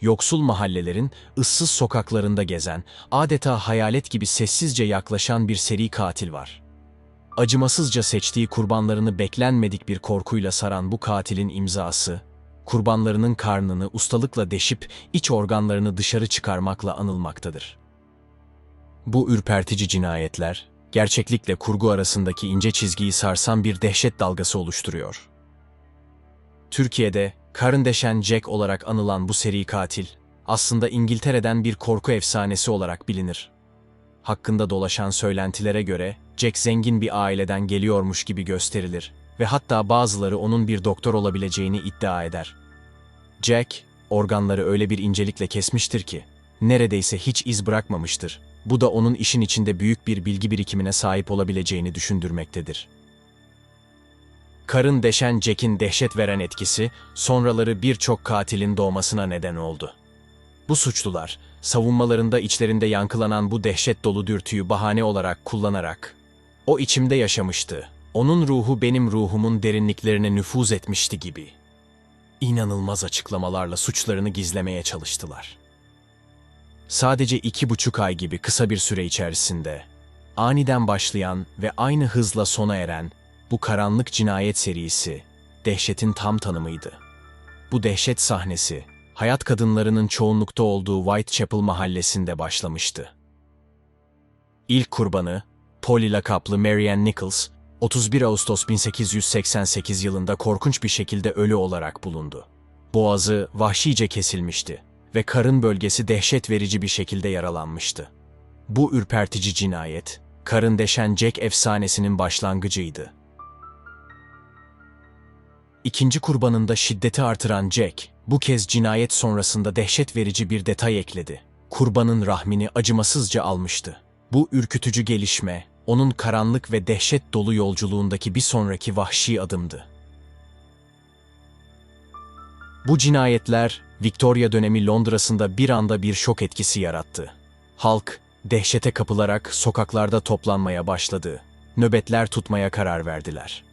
yoksul mahallelerin ıssız sokaklarında gezen, adeta hayalet gibi sessizce yaklaşan bir seri katil var. Acımasızca seçtiği kurbanlarını beklenmedik bir korkuyla saran bu katilin imzası, kurbanlarının karnını ustalıkla deşip iç organlarını dışarı çıkarmakla anılmaktadır. Bu ürpertici cinayetler, gerçeklikle kurgu arasındaki ince çizgiyi sarsan bir dehşet dalgası oluşturuyor. Türkiye'de karın deşen Jack olarak anılan bu seri katil, aslında İngiltere'den bir korku efsanesi olarak bilinir. Hakkında dolaşan söylentilere göre Jack zengin bir aileden geliyormuş gibi gösterilir ve hatta bazıları onun bir doktor olabileceğini iddia eder. Jack, organları öyle bir incelikle kesmiştir ki, neredeyse hiç iz bırakmamıştır. Bu da onun işin içinde büyük bir bilgi birikimine sahip olabileceğini düşündürmektedir. Karın deşen Jack'in dehşet veren etkisi, sonraları birçok katilin doğmasına neden oldu. Bu suçlular, savunmalarında içlerinde yankılanan bu dehşet dolu dürtüyü bahane olarak kullanarak, o içimde yaşamıştı, onun ruhu benim ruhumun derinliklerine nüfuz etmişti gibi. İnanılmaz açıklamalarla suçlarını gizlemeye çalıştılar. Sadece iki buçuk ay gibi kısa bir süre içerisinde, aniden başlayan ve aynı hızla sona eren bu karanlık cinayet serisi, dehşetin tam tanımıydı. Bu dehşet sahnesi, hayat kadınlarının çoğunlukta olduğu Whitechapel mahallesinde başlamıştı. İlk kurbanı, Polly lakaplı Marianne Nichols, 31 Ağustos 1888 yılında korkunç bir şekilde ölü olarak bulundu. Boğazı vahşice kesilmişti ve karın bölgesi dehşet verici bir şekilde yaralanmıştı. Bu ürpertici cinayet, karın deşen Jack efsanesinin başlangıcıydı. İkinci kurbanında şiddeti artıran Jack, bu kez cinayet sonrasında dehşet verici bir detay ekledi. Kurbanın rahmini acımasızca almıştı. Bu ürkütücü gelişme, onun karanlık ve dehşet dolu yolculuğundaki bir sonraki vahşi adımdı. Bu cinayetler, Victoria dönemi Londra'sında bir anda bir şok etkisi yarattı. Halk, dehşete kapılarak sokaklarda toplanmaya başladı. Nöbetler tutmaya karar verdiler.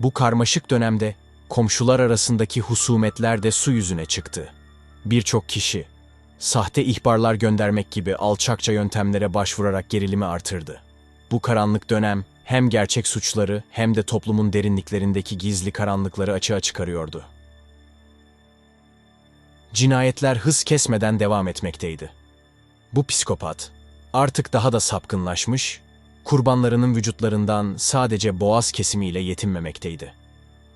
Bu karmaşık dönemde komşular arasındaki husumetler de su yüzüne çıktı. Birçok kişi, sahte ihbarlar göndermek gibi alçakça yöntemlere başvurarak gerilimi artırdı. Bu karanlık dönem hem gerçek suçları hem de toplumun derinliklerindeki gizli karanlıkları açığa çıkarıyordu. Cinayetler hız kesmeden devam etmekteydi. Bu psikopat artık daha da sapkınlaşmış, kurbanlarının vücutlarından sadece boğaz kesimiyle yetinmemekteydi.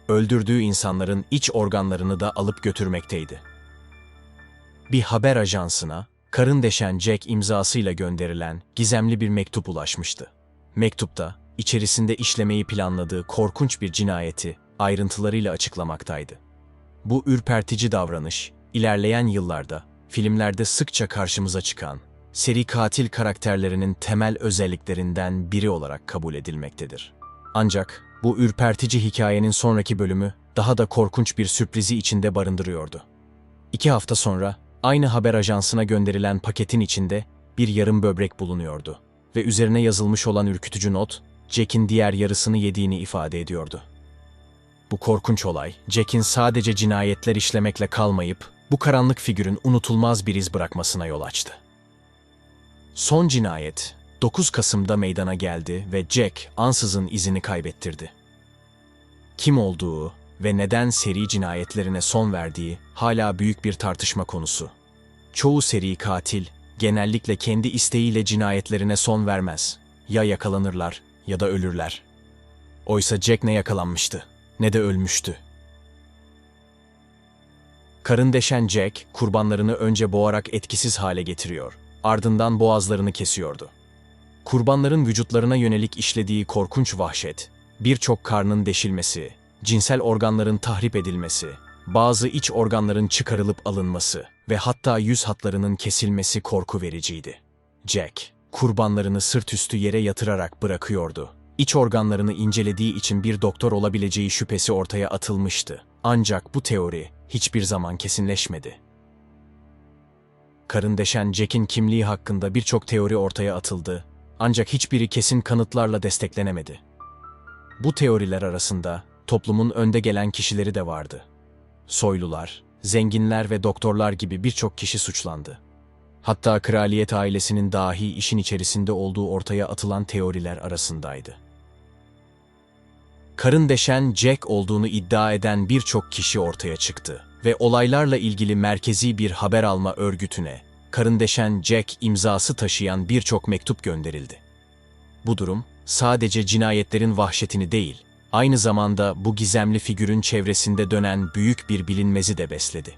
Öldürdüğü insanların iç organlarını da alıp götürmekteydi. Bir haber ajansına karın deşen Jack imzasıyla gönderilen gizemli bir mektup ulaşmıştı. Mektupta içerisinde işlemeyi planladığı korkunç bir cinayeti ayrıntılarıyla açıklamaktaydı. Bu ürpertici davranış ilerleyen yıllarda filmlerde sıkça karşımıza çıkan seri katil karakterlerinin temel özelliklerinden biri olarak kabul edilmektedir. Ancak bu ürpertici hikayenin sonraki bölümü daha da korkunç bir sürprizi içinde barındırıyordu. İki hafta sonra aynı haber ajansına gönderilen paketin içinde bir yarım böbrek bulunuyordu ve üzerine yazılmış olan ürkütücü not, Jack'in diğer yarısını yediğini ifade ediyordu. Bu korkunç olay, Jack'in sadece cinayetler işlemekle kalmayıp, bu karanlık figürün unutulmaz bir iz bırakmasına yol açtı. Son cinayet, 9 Kasım'da meydana geldi ve Jack ansızın izini kaybettirdi. Kim olduğu ve neden seri cinayetlerine son verdiği hala büyük bir tartışma konusu. Çoğu seri katil genellikle kendi isteğiyle cinayetlerine son vermez. Ya yakalanırlar ya da ölürler. Oysa Jack ne yakalanmıştı ne de ölmüştü. Karın deşen Jack kurbanlarını önce boğarak etkisiz hale getiriyor. Ardından boğazlarını kesiyordu. Kurbanların vücutlarına yönelik işlediği korkunç vahşet, birçok karnın deşilmesi, cinsel organların tahrip edilmesi, bazı iç organların çıkarılıp alınması ve hatta yüz hatlarının kesilmesi korku vericiydi. Jack, kurbanlarını sırt üstü yere yatırarak bırakıyordu. İç organlarını incelediği için bir doktor olabileceği şüphesi ortaya atılmıştı. Ancak bu teori hiçbir zaman kesinleşmedi. Karın deşen Jack'in kimliği hakkında birçok teori ortaya atıldı ancak hiçbiri kesin kanıtlarla desteklenemedi. Bu teoriler arasında toplumun önde gelen kişileri de vardı. Soylular, zenginler ve doktorlar gibi birçok kişi suçlandı. Hatta kraliyet ailesinin dahi işin içerisinde olduğu ortaya atılan teoriler arasındaydı. Karın deşen Jack olduğunu iddia eden birçok kişi ortaya çıktı ve olaylarla ilgili merkezi bir haber alma örgütüne karın deşen Jack imzası taşıyan birçok mektup gönderildi. Bu durum sadece cinayetlerin vahşetini değil, aynı zamanda bu gizemli figürün çevresinde dönen büyük bir bilinmezi de besledi.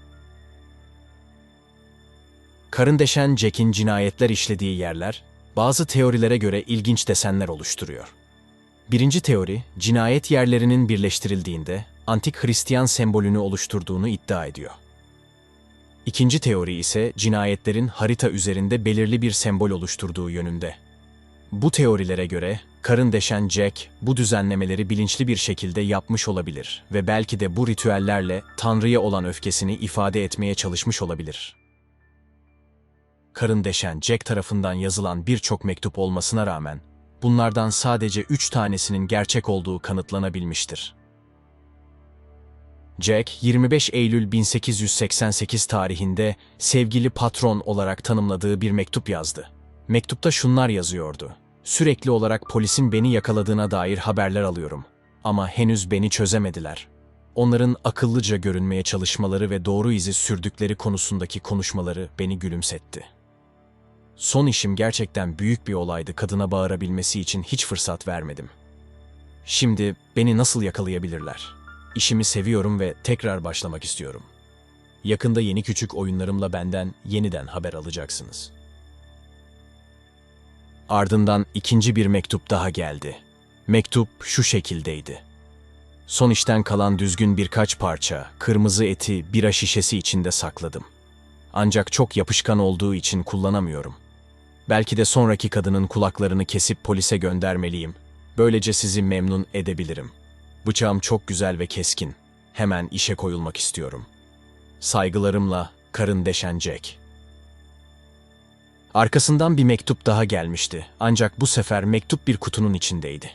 Karın deşen Jack'in cinayetler işlediği yerler, bazı teorilere göre ilginç desenler oluşturuyor. Birinci teori, cinayet yerlerinin birleştirildiğinde antik Hristiyan sembolünü oluşturduğunu iddia ediyor. İkinci teori ise cinayetlerin harita üzerinde belirli bir sembol oluşturduğu yönünde. Bu teorilere göre karın deşen Jack bu düzenlemeleri bilinçli bir şekilde yapmış olabilir ve belki de bu ritüellerle Tanrı'ya olan öfkesini ifade etmeye çalışmış olabilir. Karın deşen Jack tarafından yazılan birçok mektup olmasına rağmen bunlardan sadece üç tanesinin gerçek olduğu kanıtlanabilmiştir. Jack, 25 Eylül 1888 tarihinde sevgili patron olarak tanımladığı bir mektup yazdı. Mektupta şunlar yazıyordu. Sürekli olarak polisin beni yakaladığına dair haberler alıyorum. Ama henüz beni çözemediler. Onların akıllıca görünmeye çalışmaları ve doğru izi sürdükleri konusundaki konuşmaları beni gülümsetti. Son işim gerçekten büyük bir olaydı kadına bağırabilmesi için hiç fırsat vermedim. Şimdi beni nasıl yakalayabilirler? İşimi seviyorum ve tekrar başlamak istiyorum. Yakında yeni küçük oyunlarımla benden yeniden haber alacaksınız. Ardından ikinci bir mektup daha geldi. Mektup şu şekildeydi. Son işten kalan düzgün birkaç parça, kırmızı eti bira şişesi içinde sakladım. Ancak çok yapışkan olduğu için kullanamıyorum. Belki de sonraki kadının kulaklarını kesip polise göndermeliyim. Böylece sizi memnun edebilirim. Bıçağım çok güzel ve keskin. Hemen işe koyulmak istiyorum. Saygılarımla karın deşen. Arkasından bir mektup daha gelmişti. Ancak bu sefer mektup bir kutunun içindeydi.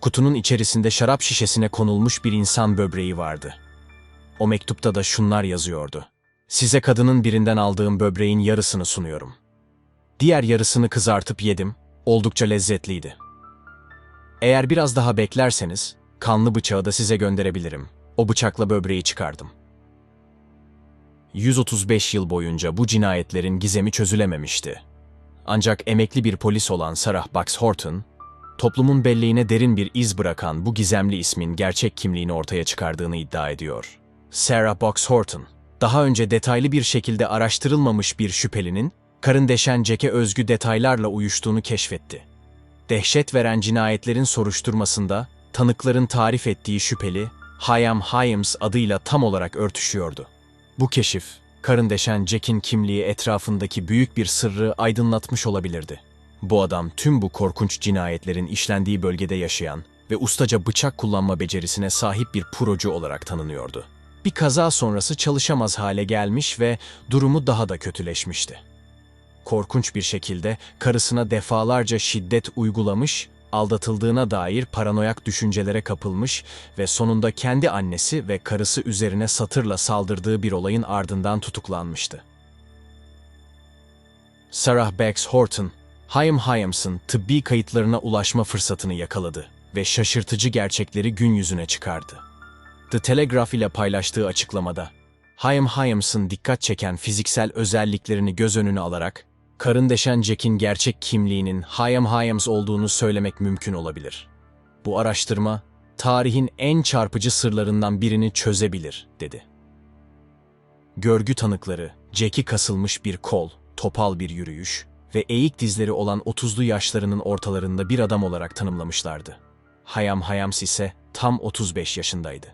Kutunun içerisinde şarap şişesine konulmuş bir insan böbreği vardı. O mektupta da şunlar yazıyordu. Size kadının birinden aldığım böbreğin yarısını sunuyorum. Diğer yarısını kızartıp yedim. Oldukça lezzetliydi. Eğer biraz daha beklerseniz kanlı bıçağı da size gönderebilirim. O bıçakla böbreği çıkardım. 135 yıl boyunca bu cinayetlerin gizemi çözülememişti. Ancak emekli bir polis olan Sarah Box Horton, toplumun belleğine derin bir iz bırakan bu gizemli ismin gerçek kimliğini ortaya çıkardığını iddia ediyor. Sarah Box Horton, daha önce detaylı bir şekilde araştırılmamış bir şüphelinin, karın deşen Jack'e özgü detaylarla uyuştuğunu keşfetti. Dehşet veren cinayetlerin soruşturmasında, tanıkların tarif ettiği şüpheli, Hayam Hyams adıyla tam olarak örtüşüyordu. Bu keşif, karın deşen Jack'in kimliği etrafındaki büyük bir sırrı aydınlatmış olabilirdi. Bu adam tüm bu korkunç cinayetlerin işlendiği bölgede yaşayan ve ustaca bıçak kullanma becerisine sahip bir procu olarak tanınıyordu. Bir kaza sonrası çalışamaz hale gelmiş ve durumu daha da kötüleşmişti. Korkunç bir şekilde karısına defalarca şiddet uygulamış aldatıldığına dair paranoyak düşüncelere kapılmış ve sonunda kendi annesi ve karısı üzerine satırla saldırdığı bir olayın ardından tutuklanmıştı. Sarah Bex Horton, Chaim Hyams'ın tıbbi kayıtlarına ulaşma fırsatını yakaladı ve şaşırtıcı gerçekleri gün yüzüne çıkardı. The Telegraph ile paylaştığı açıklamada, Chaim Hyams'ın dikkat çeken fiziksel özelliklerini göz önüne alarak karın deşen Jack'in gerçek kimliğinin Hayam Hayams olduğunu söylemek mümkün olabilir. Bu araştırma, tarihin en çarpıcı sırlarından birini çözebilir, dedi. Görgü tanıkları, Jack'i kasılmış bir kol, topal bir yürüyüş ve eğik dizleri olan 30'lu yaşlarının ortalarında bir adam olarak tanımlamışlardı. Hayam Hayams ise tam 35 yaşındaydı.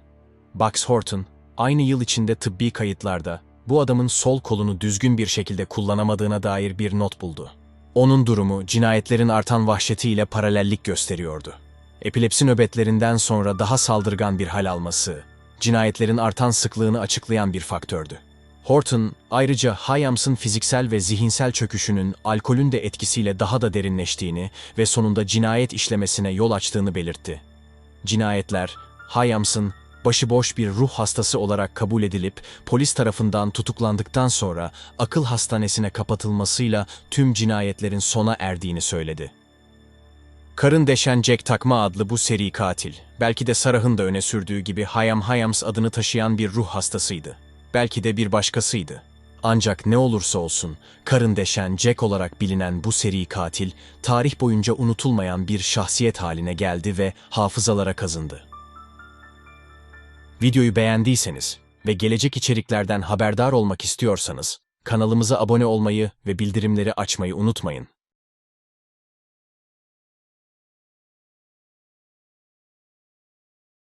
Box Horton, aynı yıl içinde tıbbi kayıtlarda bu adamın sol kolunu düzgün bir şekilde kullanamadığına dair bir not buldu. Onun durumu cinayetlerin artan vahşetiyle paralellik gösteriyordu. Epilepsi nöbetlerinden sonra daha saldırgan bir hal alması, cinayetlerin artan sıklığını açıklayan bir faktördü. Horton, ayrıca Hyams'ın fiziksel ve zihinsel çöküşünün alkolün de etkisiyle daha da derinleştiğini ve sonunda cinayet işlemesine yol açtığını belirtti. Cinayetler, Hyams'ın başıboş bir ruh hastası olarak kabul edilip polis tarafından tutuklandıktan sonra akıl hastanesine kapatılmasıyla tüm cinayetlerin sona erdiğini söyledi. Karın deşen Jack Takma adlı bu seri katil, belki de Sarah'ın da öne sürdüğü gibi Hayam Hayams adını taşıyan bir ruh hastasıydı. Belki de bir başkasıydı. Ancak ne olursa olsun, karın deşen Jack olarak bilinen bu seri katil, tarih boyunca unutulmayan bir şahsiyet haline geldi ve hafızalara kazındı. Videoyu beğendiyseniz ve gelecek içeriklerden haberdar olmak istiyorsanız, kanalımıza abone olmayı ve bildirimleri açmayı unutmayın.